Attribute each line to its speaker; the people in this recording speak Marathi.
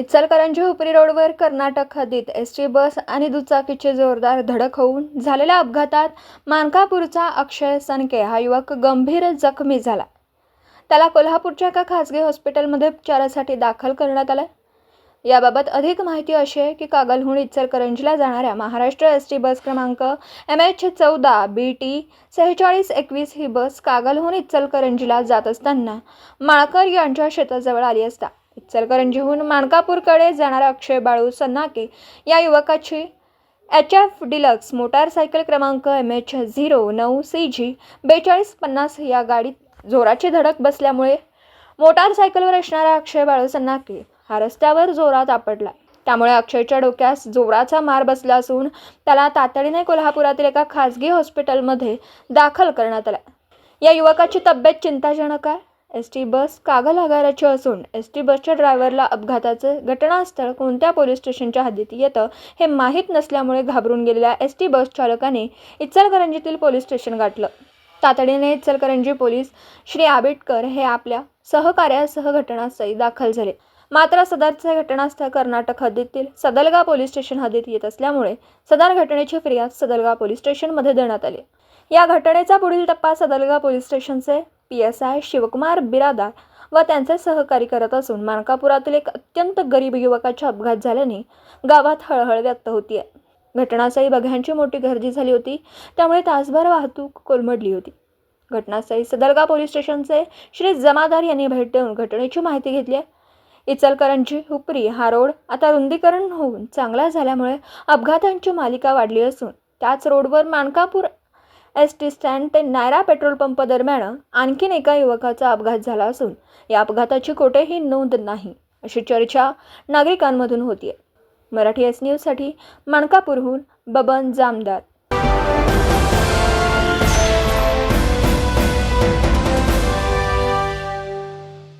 Speaker 1: इचलकरंजी उपरी रोडवर कर्नाटक हद्दीत एस टी बस आणि दुचाकीची जोरदार धडक होऊन झालेल्या अपघातात मानकापूरचा अक्षय सनके हा युवक गंभीर जखमी झाला. त्याला कोल्हापूरच्या एका खासगी हॉस्पिटलमध्ये उपचारासाठी दाखल करण्यात आलं. याबाबत अधिक माहिती अशी आहे की कागलहून इचलकरंजीला जाणाऱ्या महाराष्ट्र एस टी बस क्रमांक एम एच चौदा बी टी सेहेचाळीस एकवीस ही बस कागलहून इचलकरंजीला जात असताना माळकर यांच्या शेताजवळ आली असता. इचलकरंजीहून माणकापूरकडे जाणारा अक्षय बाळू सन्नाके या युवकाची एच एफ डिलक्स मोटारसायकल क्रमांक एम एच झिरो नऊ सी जी बेचाळीस पन्नास या गाडीत जोराची धडक बसल्यामुळे मोटारसायकलवर असणारा अक्षय बाळू सन्नाके हा रस्त्यावर जोरात आपडला त्यामुळे अक्षयच्या डोक्यास जोराचा मार बसला असून त्याला तातडीने कोल्हापुरातील एका खासगी हॉस्पिटलमध्ये दाखल करण्यात आला. या युवकाची तब्येत चिंताजनक आहे. एस टी बस कागल आगाराची असून एस टी बसच्या ड्रायव्हरला अपघाताचं घटनास्थळ कोणत्या पोलीस स्टेशनच्या हद्दीत येतं हे माहीत नसल्यामुळे घाबरून गेलेल्या एस टी बस चालकाने इचलकरंजीतील पोलीस स्टेशन गाठलं. तातडीने इचलकरंजी पोलीस श्री आंबेडकर हे आपल्या सहकार्यासह घटनास्थळी दाखल झाले. मात्र सदरचे घटनास्थळ कर्नाटक हद्दीतील सदलगा पोलीस स्टेशन हद्दीत येत असल्यामुळे सदर घटनेची फिर्याद सदलगा पोलीस स्टेशनमध्ये देण्यात आली. या घटनेचा पुढील टप्पा सदलगा पोलीस स्टेशनचे P S I Shivkumar Biradar व त्यांचे सहकारी करत असून मानकापुरातील एक अत्यंत गरीब युवकाचा अपघात झाल्याने गावात हळहळ व्यक्त होतीये. घटनास्थळी बघ्यांची मोठी गर्दी झाली होती त्यामुळे तासभर वाहतूक कोलमडली होती. घटनास्थळी सदरगा पोलीस स्टेशनचे श्री जमादार यांनी भेट देऊन घटनेची माहिती घेतली आहे. इचलकरंजी हुपरी हा रोड आता रुंदीकरण होऊन चांगला झाल्यामुळे अपघातांची मालिका वाढली असून त्याच रोडवर मानकापूर एस टी स्टँड ते नायरा पेट्रोल पंप दरम्यान आणखीन एका युवकाचा अपघात झाला असून या अपघाताची कोठेही नोंद नाही अशी चर्चा नागरिकांमधून होतीये. मराठी एस न्यूजसाठी माणकापूरहून बबन जामदार.